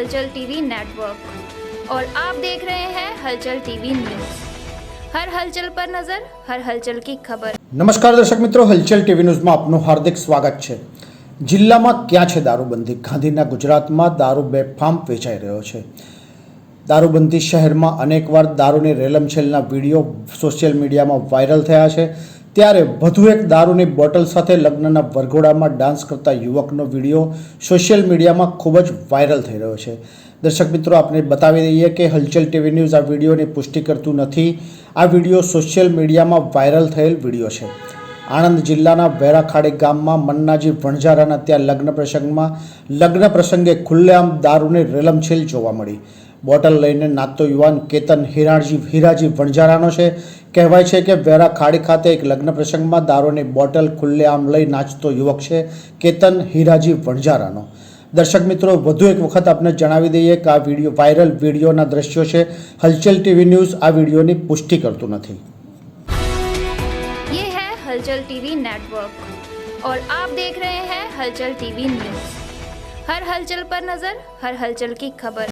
हलचल TV network और आप देख रहे हैं हलचल टीवी न्यूज हर हलचल पर नजर हर हलचल की खबर નમસ્કાર દર્શક મિત્રો હલચલ ટીવી ન્યૂઝમાં આપનું હાર્દિક સ્વાગત છે જિલ્લામાં ક્યાં છે દારૂબંધી ગાંધીના ગુજરાતમાં દારૂ બેફામ વેચાઈ રહ્યો છે દારૂબંધી શહેરમાં અનેકવાર દારૂની રેલમછેલના વિડીયો સોશિયલ મીડિયામાં વાયરલ થયા છે ત્યારે વધુ એક દારૂની બોટલ સાથે લગ્નના વરઘોડામાં ડાન્સ કરતા યુવકનો વીડિયો સોશિયલ મીડિયામાં ખૂબ જ વાયરલ થઈ રહ્યો છે. દર્શક મિત્રો આપણે બતાવી દઈએ કે હલચલ ટીવી ન્યૂઝ આ વિડીયોની પુષ્ટિ કરતું નથી. આ વીડિયો સોશિયલ મીડિયામાં વાયરલ થયેલ વીડિયો છે. આણંદ જિલ્લાના વેરાખાડી ગામમાં મન્નાજી વણઝારાના ત્યાં લગ્ન પ્રસંગમાં લગ્ન પ્રસંગે ખુલ્લેઆમ દારૂની રેલમછેલ જોવા મળી. બોટલ લઈને નાચતો યુવાન કેતન હિરાણજી હીરાજી વણઝારાનો છે કહેવાય છે કે વેરા ખાડી ખાતે એક લગ્ન પ્રસંગમાં દારૂની બોટલ ખુલ્લેઆમ લઈ નાચતો યુવક છે કેતન હીરાજી વણઝારાનો દર્શક મિત્રો વધુ એક વખત આપને જણાવી દઈએ કે આ વિડીયો વાયરલ વિડીયોના દ્રશ્યો છે હલચલ ટીવી ન્યૂઝ આ વિડીયોની પુષ્ટિ કરતું નથી ये है हलचल टीवी नेटवर्क और आप देख रहे हैं हलचल टीवी न्यूज हर हलचल पर नजर हर हलचल की खबर